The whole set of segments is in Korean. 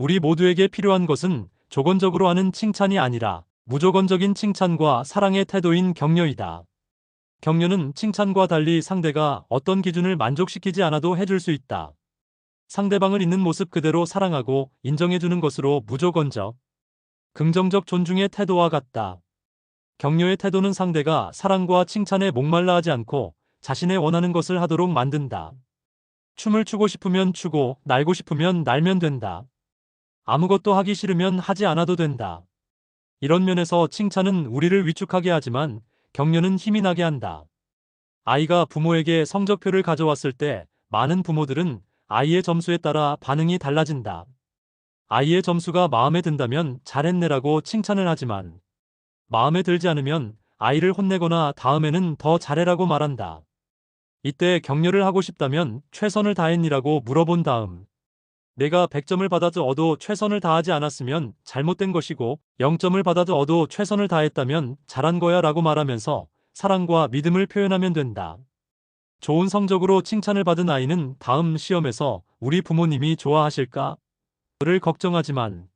우리 모두에게 필요한 것은 조건적으로 하는 칭찬이 아니라 무조건적인 칭찬과 사랑의 태도인 격려이다. 격려는 칭찬과 달리 상대가 어떤 기준을 만족시키지 않아도 해줄 수 있다. 상대방을 있는 모습 그대로 사랑하고 인정해주는 것으로 무조건적, 긍정적 존중의 태도와 같다. 격려의 태도는 상대가 사랑과 칭찬에 목말라 하지 않고 자신의 원하는 것을 하도록 만든다. 춤을 추고 싶으면 추고, 날고 싶으면 날면 된다. 아무것도 하기 싫으면 하지 않아도 된다. 이런 면에서 칭찬은 우리를 위축하게 하지만 격려는 힘이 나게 한다. 아이가 부모에게 성적표를 가져왔을 때 많은 부모들은 아이의 점수에 따라 반응이 달라진다. 아이의 점수가 마음에 든다면 잘했네라고 칭찬을 하지만 마음에 들지 않으면 아이를 혼내거나 다음에는 더 잘해라고 말한다. 이때 격려를 하고 싶다면 최선을 다했니라고 물어본 다음 내가 100점을 받아도 최선을 다하지 않았으면 잘못된 것이고 0점을 받아도 최선을 다했다면 잘한 거야 라고 말하면서 사랑과 믿음을 표현하면 된다. 좋은 성적으로 칭찬을 받은 아이는 다음 시험에서 우리 부모님이 좋아하실까? 를 걱정하지만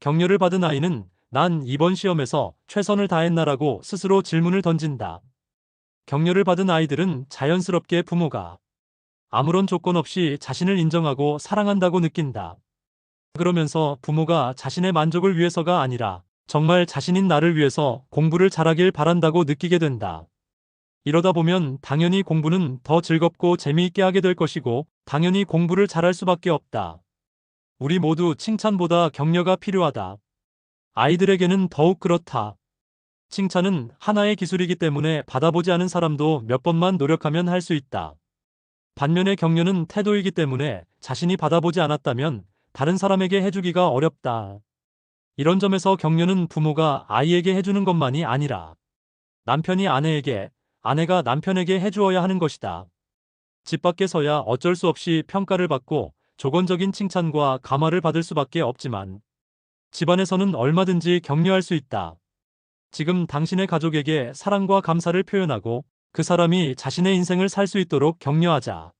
격려를 받은 아이는 난 이번 시험에서 최선을 다했나라고 스스로 질문을 던진다. 격려를 받은 아이들은 자연스럽게 부모가 아무런 조건 없이 자신을 인정하고 사랑한다고 느낀다. 그러면서 부모가 자신의 만족을 위해서가 아니라 정말 자신인 나를 위해서 공부를 잘하길 바란다고 느끼게 된다. 이러다 보면 당연히 공부는 더 즐겁고 재미있게 하게 될 것이고 당연히 공부를 잘할 수밖에 없다. 우리 모두 칭찬보다 격려가 필요하다. 아이들에게는 더욱 그렇다. 칭찬은 하나의 기술이기 때문에 받아보지 않은 사람도 몇 번만 노력하면 할 수 있다. 반면에 격려는 태도이기 때문에 자신이 받아보지 않았다면 다른 사람에게 해주기가 어렵다. 이런 점에서 격려는 부모가 아이에게 해주는 것만이 아니라 남편이 아내에게, 아내가 남편에게 해주어야 하는 것이다. 집 밖에서야 어쩔 수 없이 평가를 받고 조건적인 칭찬과 감화를 받을 수밖에 없지만 집안에서는 얼마든지 격려할 수 있다. 지금 당신의 가족에게 사랑과 감사를 표현하고 그 사람이 자신의 인생을 살 수 있도록 격려하자.